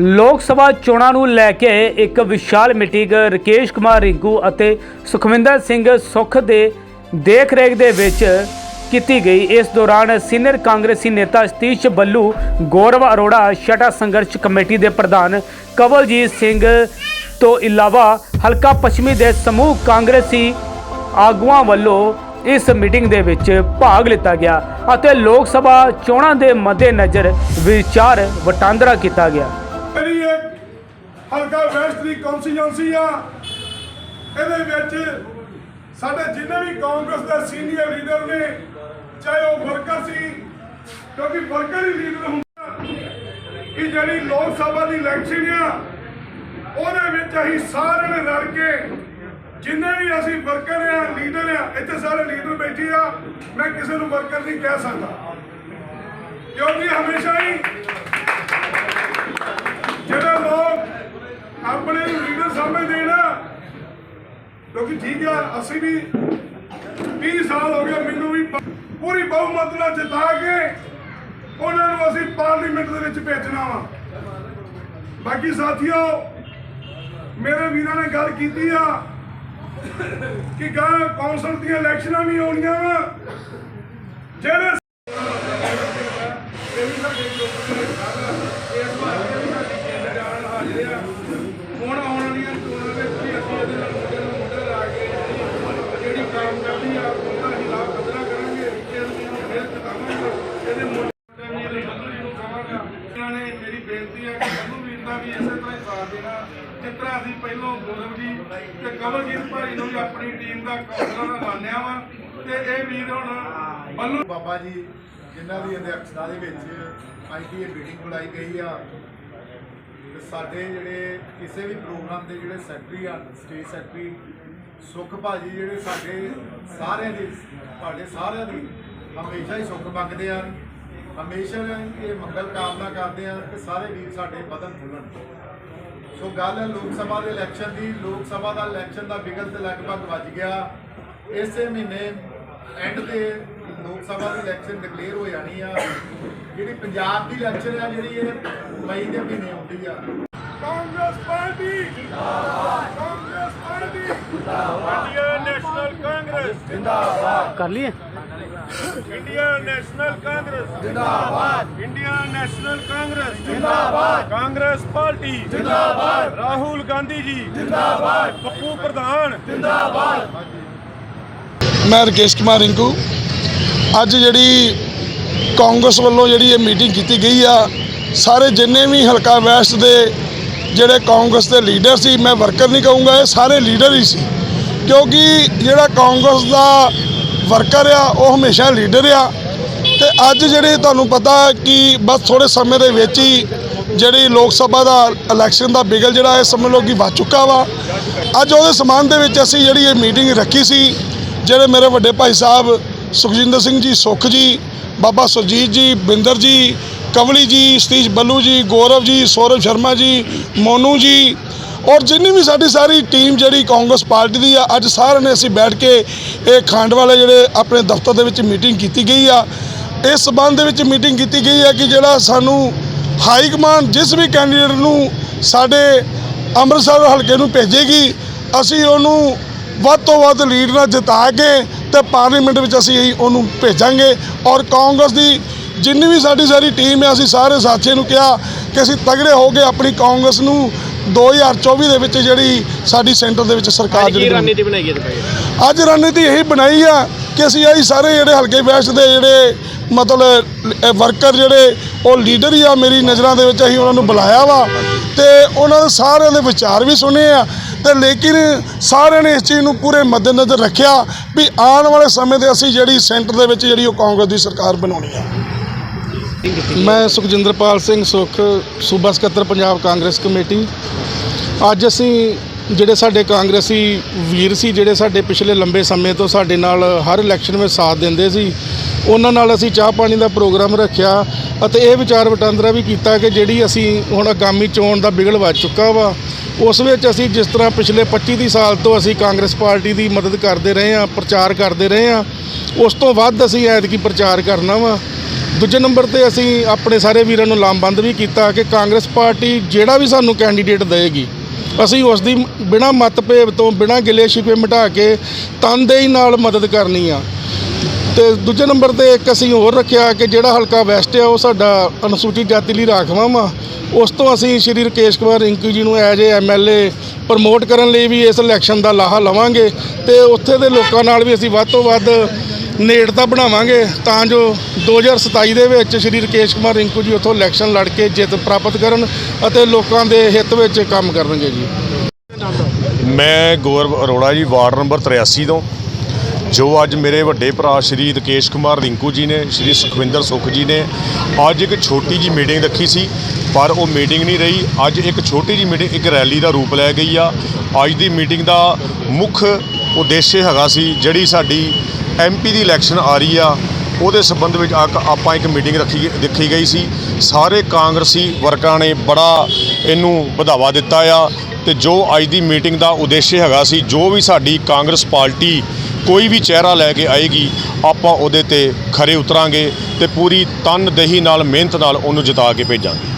ਲੋਕ ਸਭਾ ਚੋਣਾਂ ਨੂੰ ਲੈ ਕੇ ਇੱਕ ਵਿਸ਼ਾਲ ਮੀਟਿੰਗ ਰਕੇਸ਼ ਕੁਮਾਰ ਰਿੰਕੂ ਅਤੇ ਸੁਖਵਿੰਦਰ ਸਿੰਘ ਸੁਖ ਦੇ ਦੇਖ ਰੇਖ ਦੇ ਵਿੱਚ ਕੀਤੀ ਗਈ। ਇਸ ਦੌਰਾਨ ਸੀਨੀਅਰ ਕਾਂਗਰਸੀ ਨੇਤਾ ਸਤੀਸ਼ ਬੱਲੂ, ਗੌਰਵ ਅਰੋੜਾ, ਛਟਾ ਸੰਘਰਸ਼ ਕਮੇਟੀ ਦੇ ਪ੍ਰਧਾਨ ਕਵਲਜੀਤ ਸਿੰਘ ਤੋਂ ਇਲਾਵਾ ਹਲਕਾ ਪੱਛਮੀ ਦੇ ਸਮੂਹ ਕਾਂਗਰਸੀ ਆਗੂਆਂ ਵੱਲੋਂ ਇਸ ਮੀਟਿੰਗ ਦੇ ਵਿੱਚ ਭਾਗ ਲਿੱਤਾ ਗਿਆ ਅਤੇ ਲੋਕ ਸਭਾ ਚੋਣਾਂ ਦੇ ਮੱਦੇਨਜ਼ਰ ਵਿਚਾਰ ਵਟਾਂਦਰਾ ਕੀਤਾ ਗਿਆ। ਹਲਕਾ ਵੈਸਟ ਦੀ ਕੌਂਸਟੀਚੁਐਂਸੀ ਆ। ਇਹਦੇ ਵਿੱਚ ਸਾਡੇ ਜਿੰਨੇ ਵੀ ਕਾਂਗਰਸ ਦੇ ਸੀਨੀਅਰ ਲੀਡਰ ਨੇ, ਚਾਹੇ ਉਹ ਵਰਕਰ ਸੀ, ਕਿਉਂਕਿ ਵਰਕਰ ਹੀ ਲੀਡਰ ਹੁੰਦਾ, ਕਿ ਜਿਹੜੀ ਲੋਕ ਸਭਾ ਦੀ ਇਲੈਕਸ਼ਨ ਆ, ਉਹਦੇ ਵਿੱਚ ਅਸੀਂ ਸਾਰਿਆਂ ਨੇ ਰਲ ਕੇ ਜਿੰਨੇ ਵੀ ਅਸੀਂ ਵਰਕਰ ਆ, ਲੀਡਰ ਆ, ਇੱਥੇ ਸਾਰੇ ਲੀਡਰ ਬੈਠੇ ਆ, ਮੈਂ ਕਿਸੇ ਨੂੰ ਵਰਕਰ ਨਹੀਂ ਕਹਿ ਸਕਦਾ। ਕਿਉਂਕਿ ਹਮੇਸ਼ਾ ਹੀ ਜਿਹੜੇ ਲੋਕ ਆਪਣੇ ਨੂੰ ਲੀਡਰ ਸਮਝਦੇ ਨਾ ਕਿਉਂਕਿ ਠੀਕ ਆ, ਅਸੀਂ ਵੀ 20 ਸਾਲ ਹੋ ਗਏ ਮੈਨੂੰ ਵੀ ਪੂਰੀ ਬਹੁਮਤ ਨਾਲ ਜਿਤਾ ਕੇ ਉਹਨਾਂ ਨੂੰ ਅਸੀਂ ਪਾਰਲੀਮੈਂਟ ਦੇ ਵਿੱਚ ਭੇਜਣਾ ਵਾ। ਬਾਕੀ ਸਾਥੀਓ, ਮੇਰੇ ਵੀਰਾਂ ਨੇ ਗੱਲ ਕੀਤੀ ਆ ਕਿ ਗਾਂ ਕੌਂਸਲ ਦੀਆਂ ਇਲੈਕਸ਼ਨਾਂ ਵੀ ਆਉਣੀਆਂ ਵਾ। ਜਿਹੜੇ ਹੁਣ ਆਉਣ ਵਾਲੀਆਂ ਚੋਣਾਂ ਵਿੱਚ ਵੀ ਅਸੀਂ ਇਹਦੇ ਨਾਲ ਮੁੱਦੇ ਨਾਲ ਮੁੱਦੇ ਲਾ ਕੇ ਜਿਹੜੀ ਕੰਮ ਕਰਦੀ ਆ ਉਹਦਾ ਅਸੀਂ ਲਾਭ ਕਦਰਾ ਕਰਾਂਗੇ ਤੇ ਅਸੀਂ ਨੂੰ ਫੇਰ ਚਤਾਵਾਂਗੇ ਇਹਦੇ ਮੁੱਦੇ ਵੀ ਇਹਦੇ ਬੰਦੂ ਨੂੰ ਕਹਾਂਗਾ ਇਹਨਾਂ ਨੇ ਮੇਰੀ ਬੇਨਤੀ ਹੈ ਕਿ ਬੰਦੂ ਵੀਰ ਦਾ ਵੀ ਇਸੇ ਤਰ੍ਹਾਂ ਹੀ ਸਾਥ ਦੇਣਾ। ਜਿਸ ਤਰ੍ਹਾਂ ਅਸੀਂ ਪਹਿਲੋਂ ਗੌਰਵ ਜੀ ਤੇ ਕਵਲਜੀਤ ਭਾਈ ਨੂੰ ਵੀ ਆਪਣੀ ਟੀਮ ਦਾ ਕੌਂਸਲਰ ਮੰਨਿਆ ਵਾ। ਤੇ ਇਹ ਵੀਰ ਹੁਣ ਬੰਨੂ ਬਾਬਾ ਜੀ, ਜਿਨ੍ਹਾਂ ਦੀ ਅਧਿਕਸ਼ਤਾ ਦੇ ਵਿੱਚ ਅੱਜ ਦੀ ਇਹ ਮੀਟਿੰਗ ਬੁਲਾਈ ਗਈ ਆ ਸਾਡੇ ਜਿਹੜੇ ਕਿਸੇ ਵੀ ਪ੍ਰੋਗਰਾਮ ਦੇ ਜਿਹੜੇ ਸੈਕਟਰੀ ਆ ਸਟੇਟ ਸੈਕਟਰੀ ਸੁਖ ਭਾਜੀ ਜਿਹੜੇ ਸਾਡੇ ਸਾਰਿਆਂ ਦੀ ਤੁਹਾਡੇ ਸਾਰਿਆਂ ਦੀ ਹਮੇਸ਼ਾ ਹੀ ਸੁੱਖ ਮੰਗਦੇ ਆ। ਹਮੇਸ਼ਾ ਇਹ ਮੰਗਲ ਕਾਮਨਾ ਕਰਦੇ ਆ ਕਿ ਸਾਰੇ ਵੀਰ ਸਾਡੇ ਵਧਣ ਫੁੱਲਣ ਸੋ ਗੱਲ ਹੈ ਲੋਕ ਸਭਾ ਦੇ ਇਲੈਕਸ਼ਨ ਦੀ ਲੋਕ ਸਭਾ ਦਾ ਇਲੈਕਸ਼ਨ ਦਾ ਬਿਗਲ ਤੇ ਲਗਭਗ ਵੱਜ ਗਿਆ। ਇਸੇ ਮਹੀਨੇ ਐਂਡ ਤੇ ਲੋਕ ਸਭਾ ਦੀ ਇਲੈਕਸ਼ਨ ਡਿਕਲੇਅਰ ਹੋ ਜਾਣੀ ਆ। ਜਿਹੜੀ ਪੰਜਾਬ ਦੀ ਇਲੈਕਸ਼ਨ ਆ ਜਿਹੜੀ ਇਹ ਮਈ ਦੇ ਮਹੀਨੇ ਆਉਂਦੀ ਆ। ਕਾਂਗਰਸ ਪਾਰਟੀ! ਜਿੰਦਾਬਾਦ। ਕਾਂਗਰਸ ਪਾਰਟੀ! ਜਿੰਦਾਬਾਦ। Indian National Congress. ਜਿੰਦਾਬਾਦ। ਕਰ ਲਈਏ? Indian National Congress. ਜਿੰਦਾਬਾਦ। Indian National Congress. ਜਿੰਦਾਬਾਦ। ਕਾਂਗਰਸ ਪਾਰਟੀ। ਜਿੰਦਾਬਾਦ। ਰਾਹੁਲ ਗਾਂਧੀ ਜੀ। ਜਿੰਦਾਬਾਦ। ਪੱਪੂ ਪ੍ਰਧਾਨ। ਮੈਂ ਰਕੇਸ਼ ਕੁਮਾਰ ਰਿੰਕੂ। ਅੱਜ ਜਿਹੜੀ ਕਾਂਗਰਸ ਵੱਲੋਂ ਜਿਹੜੀ ਇਹ ਮੀਟਿੰਗ ਕੀਤੀ ਗਈ ਆ ਸਾਰੇ ਜਿੰਨੇ ਵੀ ਹਲਕਾ ਵੈਸਟ ਦੇ ਜਿਹੜੇ ਕਾਂਗਰਸ ਦੇ ਲੀਡਰ ਸੀ ਮੈਂ ਵਰਕਰ ਨਹੀਂ ਕਹੂੰਗਾ ਇਹ ਸਾਰੇ ਲੀਡਰ ਹੀ ਸੀ। ਕਿਉਂਕਿ ਜਿਹੜਾ ਕਾਂਗਰਸ ਦਾ ਵਰਕਰ ਆ, ਉਹ ਹਮੇਸ਼ਾ ਲੀਡਰ ਆ। ਤੇ ਅੱਜ ਜਿਹੜੇ ਤੁਹਾਨੂੰ ਪਤਾ ਕਿ ਬਸ ਥੋੜੇ ਸਮੇਂ ਦੇ ਵਿੱਚ ਹੀ ਜਿਹੜੀ ਲੋਕ ਸਭਾ ਦਾ ਇਲੈਕਸ਼ਨ ਦਾ ਬਿਗਲ ਜਿਹੜਾ ਇਹ ਸਮਝ ਲਓ ਕਿ ਵੱਜ ਚੁੱਕਾ ਵਾ। ਅੱਜ ਉਹਦੇ ਸਮਾਨ ਦੇ ਵਿੱਚ ਅਸੀਂ ਜਿਹੜੀ ਇਹ ਮੀਟਿੰਗ ਰੱਖੀ ਸੀ, ਜਿਹੜੇ ਮੇਰੇ ਵੱਡੇ ਭਾਈ ਸਾਹਿਬ ਸੁਖਜਿੰਦਰ ਸਿੰਘ ਜੀ, ਸੁਖ ਜੀ, ਬਾਬਾ ਸੁਰਜੀਤ ਜੀ, ਬਿੰਦਰ ਜੀ, ਕਵਲੀ ਜੀ, ਸਤੀਸ਼ ਬੱਲੂ ਜੀ, ਗੌਰਵ ਜੀ, ਸੌਰਵ ਸ਼ਰਮਾ ਜੀ, ਮੋਨੂ ਜੀ ਔਰ ਜਿੰਨੀ ਵੀ ਸਾਡੀ ਸਾਰੀ ਟੀਮ ਜਿਹੜੀ ਕਾਂਗਰਸ ਪਾਰਟੀ ਦੀ ਆ, ਅੱਜ ਸਾਰਿਆਂ ਨੇ ਅਸੀਂ ਬੈਠ ਕੇ ਇਹ ਖੰਡ ਵਾਲੇ ਜਿਹੜੇ ਆਪਣੇ ਦਫ਼ਤਰ ਦੇ ਵਿੱਚ ਮੀਟਿੰਗ ਕੀਤੀ ਗਈ ਆ, ਇਸ ਸਬੰਧ ਦੇ ਵਿੱਚ ਮੀਟਿੰਗ ਕੀਤੀ ਗਈ ਹੈ ਕਿ ਜਿਹੜਾ ਸਾਨੂੰ ਹਾਈ ਕਮਾਂਡ ਜਿਸ ਵੀ ਕੈਂਡੀਡੇਟ ਨੂੰ ਸਾਡੇ ਅੰਮ੍ਰਿਤਸਰ ਹਲਕੇ ਨੂੰ ਭੇਜੇਗੀ, ਅਸੀਂ ਉਹਨੂੰ ਵੱਧ ਤੋਂ ਵੱਧ ਲੀਡ ਨਾਲ ਜਿਤਾ ਕੇ ਤੇ ਪਾਰਲੀਮੈਂਟ ਵਿੱਚ ਅਸੀਂ ਉਹਨੂੰ ਭੇਜਾਂਗੇ। ਔਰ ਕਾਂਗਰਸ ਦੀ ਜਿੰਨੀ ਵੀ ਸਾਡੀ ਸਾਰੀ ਟੀਮ ਹੈ ਅਸੀਂ ਸਾਰੇ ਸਾਥੀਆਂ ਨੂੰ ਕਿਹਾ ਕਿ ਅਸੀਂ ਤਗੜੇ ਹੋ ਕੇ ਆਪਣੀ ਕਾਂਗਰਸ ਨੂੰ 2024 ਦੇ ਵਿੱਚ ਜਿਹੜੀ ਸਾਡੀ ਸੈਂਟਰ ਦੇ ਵਿੱਚ ਸਰਕਾਰ ਜਿਹੜੀ ਰਣਨੀਤੀ ਬਣਾਈ ਹੈ ਅੱਜ ਰਣਨੀਤੀ ਇਹੀ ਬਣਾਈ ਆ ਕਿ ਅਸੀਂ ਆਹੀ ਸਾਰੇ ਜਿਹੜੇ ਹਲਕੇ ਵੈਸਟ ਦੇ ਜਿਹੜੇ ਮਤਲਬ ਵਰਕਰ ਜਿਹੜੇ ਉਹ ਲੀਡਰ ਹੀ ਆ ਮੇਰੀ ਨਜ਼ਰਾਂ ਦੇ ਵਿੱਚ ਅਸੀਂ ਉਹਨਾਂ ਨੂੰ ਬੁਲਾਇਆ ਵਾ ਤੇ ਉਹਨਾਂ ਦੇ ਸਾਰਿਆਂ ਦੇ ਵਿਚਾਰ ਵੀ ਸੁਣੇ ਆ ਤੇ ਲੇਕਿਨ ਸਾਰਿਆਂ ਨੇ ਇਸ ਚੀਜ਼ ਨੂੰ ਪੂਰੇ ਮੱਦੇਨਜ਼ਰ ਰੱਖਿਆ ਵੀ ਆਉਣ ਵਾਲੇ ਸਮੇਂ ਤੇ ਅਸੀਂ ਜਿਹੜੀ ਸੈਂਟਰ ਦੇ ਵਿੱਚ ਜਿਹੜੀ ਉਹ ਕਾਂਗਰਸ ਦੀ ਸਰਕਾਰ ਬਣਾਉਣੀ ਆ। ਮੈਂ ਸੁਖਜਿੰਦਰਪਾਲ ਸਿੰਘ ਸੁਖ, ਸੂਬਾ ਸਕੱਤਰ, ਪੰਜਾਬ ਕਾਂਗਰਸ ਕਮੇਟੀ। ਅੱਜ ਅਸੀਂ ਜਿਹੜੇ ਸਾਡੇ ਕਾਂਗਰਸੀ ਵੀਰ ਸੀ, ਜਿਹੜੇ ਸਾਡੇ ਪਿਛਲੇ ਲੰਬੇ ਸਮੇਂ ਤੋਂ ਸਾਡੇ ਨਾਲ ਹਰ ਇਲੈਕਸ਼ਨ ਵਿੱਚ ਸਾਥ ਦਿੰਦੇ ਸੀ, ਉਹਨਾਂ ਨਾਲ ਅਸੀਂ ਚਾਹ ਪਾਣੀ ਦਾ ਪ੍ਰੋਗਰਾਮ ਰੱਖਿਆ ਅਤੇ ਇਹ ਵਿਚਾਰ ਵਟਾਂਦਰਾ ਵੀ ਕੀਤਾ ਕਿ ਜਿਹੜੀ ਅਸੀਂ ਹੁਣ ਆਗਾਮੀ ਚੋਣ ਦਾ ਬਿਗਲ ਵੱਜ ਚੁੱਕਾ ਵਾ, ਉਸ ਵਿੱਚ ਅਸੀਂ ਜਿਸ ਤਰ੍ਹਾਂ ਪਿਛਲੇ 25 ਦੀ ਸਾਲ ਤੋਂ ਅਸੀਂ ਕਾਂਗਰਸ ਪਾਰਟੀ ਦੀ ਮਦਦ ਕਰਦੇ ਰਹੇ ਹਾਂ, ਪ੍ਰਚਾਰ ਕਰਦੇ ਰਹੇ ਹਾਂ, ਉਸ ਤੋਂ ਵੱਧ ਅਸੀਂ ਐਤਕੀ ਪ੍ਰਚਾਰ ਕਰਨਾ ਵਾ। ਦੂਜੇ ਨੰਬਰ ਤੇ ਅਸੀਂ ਆਪਣੇ ਸਾਰੇ ਵੀਰਾਂ ਨੂੰ ਲਾਮਬੰਦ ਵੀ ਕੀਤਾ ਕਿ ਕਾਂਗਰਸ ਪਾਰਟੀ ਜਿਹੜਾ ਵੀ ਸਾਨੂੰ ਕੈਂਡੀਡੇਟ ਦੇਵੇਗੀ, ਅਸੀਂ ਉਸ ਦੀ ਬਿਨਾਂ ਮਤਭੇਦ ਤੋਂ, ਬਿਨਾਂ ਗਿਲੇ ਸ਼ਿਕਵੇ ਮਿਟਾ ਕੇ ਤਨਦੇਹੀ ਨਾਲ ਮਦਦ ਕਰਨੀ ਆ। ਤੇ ਦੂਜੇ ਨੰਬਰ ਤੇ ਇੱਕ ਅਸੀਂ ਹੋਰ ਰੱਖਿਆ ਕਿ ਜਿਹੜਾ ਹਲਕਾ ਵੈਸਟ ਆ, ਉਹ ਸਾਡਾ ਅਨੁਸੂਚਿਤ ਜਾਤੀ ਲਈ ਰਾਖਵਾਂ ਵਾ। ਉਸ ਤੋਂ ਅਸੀਂ ਸ਼੍ਰੀ ਰਕੇਸ਼ ਕੁਮਾਰ ਰਿੰਕੂ ਜੀ ਨੂੰ ਐਜ ਏ ਐਮਐਲਏ ਪ੍ਰਮੋਟ ਕਰਨ ਲਈ ਵੀ ਇਸ ਇਲੈਕਸ਼ਨ ਦਾ ਲਾਹਾ ਲਵਾਂਗੇ ਤੇ ਉੱਥੇ ਦੇ ਲੋਕਾਂ ਨਾਲ ਵੀ ਅਸੀਂ ਵੱਧ ਤੋਂ ਵੱਧ ਨੇੜਤਾ ਬਣਾਵਾਂਗੇ, ਤਾਂ ਜੋ 2027 ਦੇ ਵਿੱਚ ਸ਼੍ਰੀ ਰਕੇਸ਼ ਕੁਮਾਰ ਰਿੰਕੂ ਜੀ ਉੱਥੋਂ ਇਲੈਕਸ਼ਨ ਲੜ ਕੇ ਜਿੱਤ ਪ੍ਰਾਪਤ ਕਰਨ ਅਤੇ ਲੋਕਾਂ ਦੇ ਹਿੱਤ ਵਿੱਚ ਕੰਮ ਕਰਨਗੇ ਜੀ। ਮੈਂ ਗੌਰਵ ਅਰੋੜਾ ਜੀ, ਵਾਰਡ ਨੰਬਰ 83 ਤੋਂ। ਜੋ ਅੱਜ ਮੇਰੇ ਵੱਡੇ ਭਰਾ ਸ਼੍ਰੀ ਰਕੇਸ਼ ਕੁਮਾਰ ਰਿੰਕੂ ਜੀ ਨੇ, ਸ਼੍ਰੀ ਸੁਖਵਿੰਦਰ ਸੁਖ ਜੀ ਨੇ, ਅੱਜ ਇੱਕ ਛੋਟੀ ਜੀ ਮੀਟਿੰਗ ਰੱਖੀ ਸੀ, ਪਰ ਉਹ ਮੀਟਿੰਗ ਨਹੀਂ ਰਹੀ। ਅੱਜ ਇੱਕ ਛੋਟੀ ਜੀ ਮੀਟਿੰਗ ਇੱਕ ਰੈਲੀ ਦਾ ਰੂਪ ਲੈ ਗਈ ਆ। ਅੱਜ ਦੀ ਮੀਟਿੰਗ ਦਾ ਮੁੱਖ ਉਦੇਸ਼ ਹੈਗਾ ਸੀ, ਜਿਹੜੀ ਸਾਡੀ ਐਮਪੀ ਦੀ ਇਲੈਕਸ਼ਨ ਆ ਰਹੀ ਆ। ਉਹਦੇ ਸੰਬੰਧ ਵਿੱਚ ਆ- ਆਪਾਂ ਇੱਕ ਮੀਟਿੰਗ ਰੱਖੀ ਦੇਖੀ ਗਈ ਸੀ। ਸਾਰੇ ਕਾਂਗਰਸੀ ਵਰਕਰਾਂ ਨੇ ਬੜਾ ਇਹਨੂੰ ਵਧਾਵਾ ਦਿੱਤਾ ਆ ਤੇ ਜੋ ਅੱਜ ਦੀ ਮੀਟਿੰਗ ਦਾ ਉਦੇਸ਼ ਹੈਗਾ ਸੀ, ਜੋ ਵੀ ਸਾਡੀ ਕਾਂਗਰਸ ਪਾਰਟੀ ਕੋਈ ਵੀ ਚਿਹਰਾ ਲੈ ਕੇ ਆਏਗੀ, ਆਪਾਂ ਉਹਦੇ ਤੇ ਖਰੇ ਉਤਰਾਂਗੇ ਤੇ ਪੂਰੀ ਤਨਦੇਹੀ ਨਾਲ, ਮਿਹਨਤ ਨਾਲ ਉਹਨੂੰ ਜਿਤਾ ਕੇ ਭੇਜਾਂਗੇ।